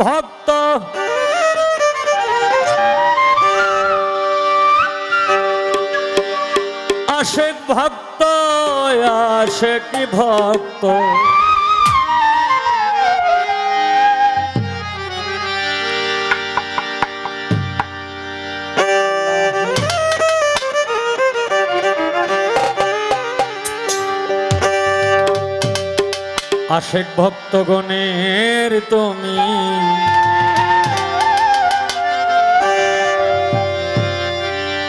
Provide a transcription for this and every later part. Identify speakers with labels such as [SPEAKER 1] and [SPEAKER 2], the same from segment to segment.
[SPEAKER 1] ভক্ত। আশেক ভক্ত আশেক ভক্ত। আশেক ভক্তগণের তুমি।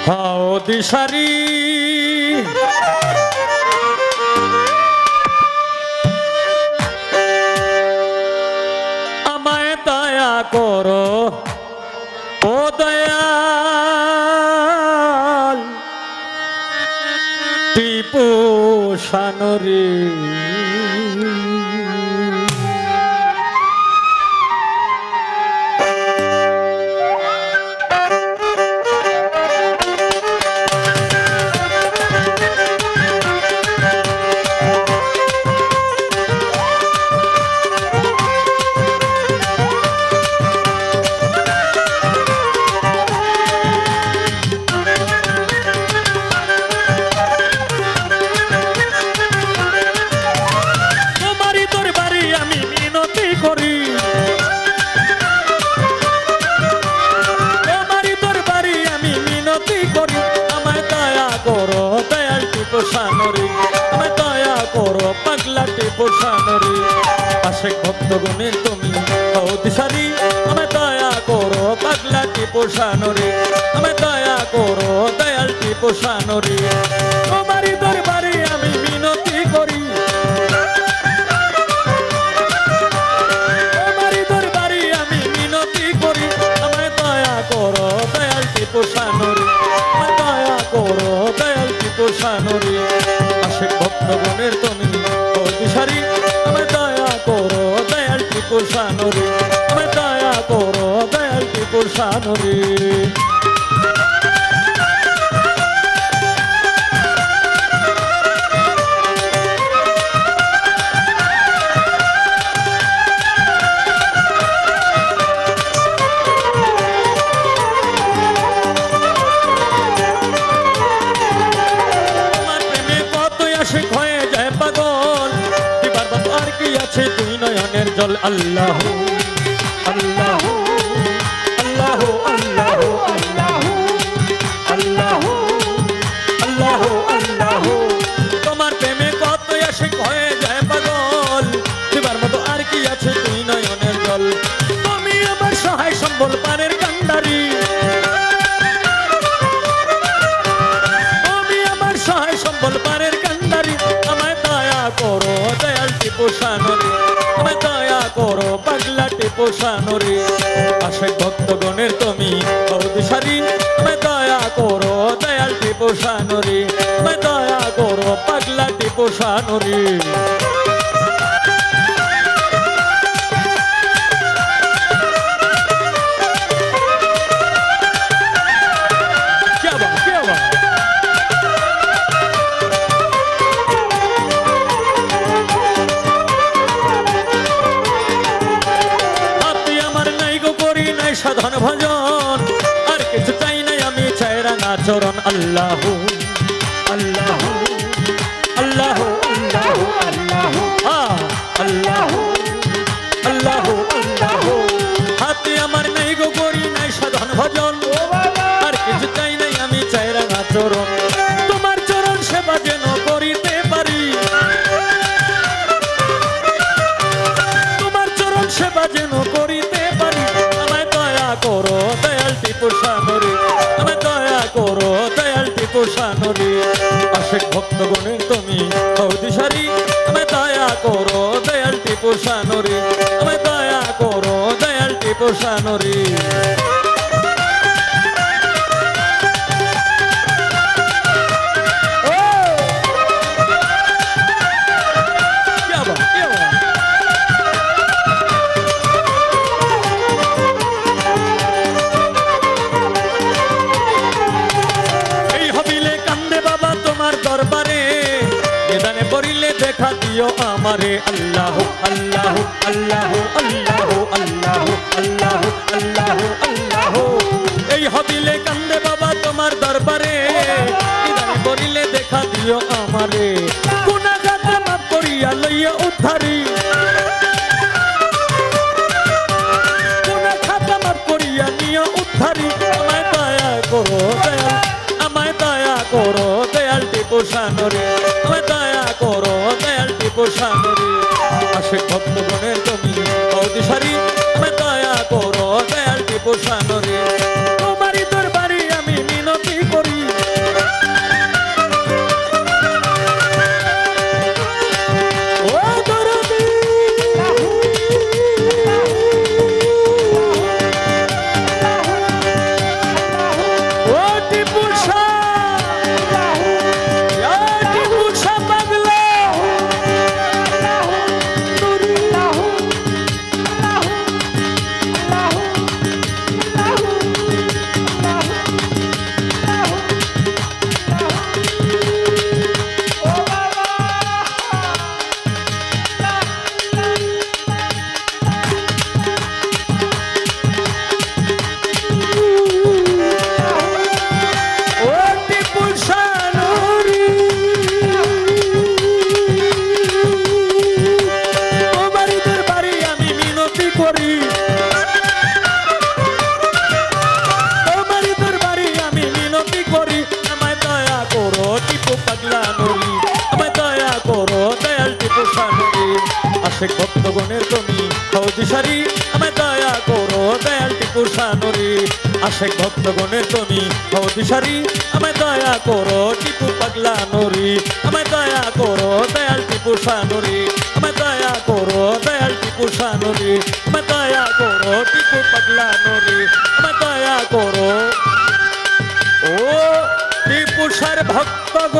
[SPEAKER 1] হাও দিশারি। আমায় দয়া করো ও দয়াল। টিপু সানরী। পোষানরি তুমি দয়া করো পাগলাটি পোষানরে। আশেক ভক্তগণের তুমি দিশারি, আমায় দয়া করো পাগলাটি পোষানরে। আমায় দয়া করো দয়ালটি পোষানরি। সানুরি আশেক ভক্তগণের তুমি দিশারি আমায় দয়া করো, দয়াল টিপু সানুরি, আমায় দয়া করো, দয়াল টিপু সানুরি। আছে দুই নয়নের জল। আল্লাহ আল্লাহ আল্লাহ আল্লাহ আল্লাহ আল্লাহ আল্লাহ তোমার প্রেমে কত আসে হয়ে যায় পাগল। এবার মতো আর কি আছে দুই নয়নের জল? তুমি আমার সহায় সম্বল পানের কান্ডারি। আমার সহায় সম্বল পানের কান্ডারি। আমায় দয়া করো, দয়াল টিপু সান। পোষানরে আশেক ভক্তগণের তুমি দিশারি মে দয়া করো, দয়ালটি পোষানরে মে দয়া করো, পাগলাটি পোষানরে চরণ আল্লাহ আল্লাহ আল্লাহ আল্লাহ আল্লাহ আল্লাহ আল্লাহ হাতে আমার নাই গো করি না রে তুমি দয়া করো দয়ালটি পোষানো রে আশেক ভক্তগণে তুমি সারি। তুমি দয়া করো দয়ালটি পোষানো রে তুমি দয়া করো দয়ালটি পোষানো রে দিও আমারে আল্লাহ আল্লাহ আল্লাহ আল্লাহ আল্লাহ আল্লাহ আল্লাহ আল্লাহ। এই হবিলে কান্দে বাবা তোমার দরবারে করিলে দেখা দিও আমারে। করিয়া উদ্ধারি। আমায় দয়া করো দয়াল টিপু সানরে সানরে আসে ভক্তগণের তুমি অধিসারী আমায় দয়া করো দয়াল টিপু সানরে আশেক ভক্তগণের তুমি হৌদিশারি আমায় দয়া করো দয়াল টিপু শানুরি আশেক ভক্তগণের তুমি হৌদিশারি আমায় দয়া করো, টিপু পাগলা নুরি আমায় দয়া করো দয়াল টিপু শানুরি আমায় দয়া করো দয়াল টিপু শানুরি আমায় দয়া করো, টিপু পাগলা নুরি আমায় দয়া করো। ও টিপুষার ভক্তগণ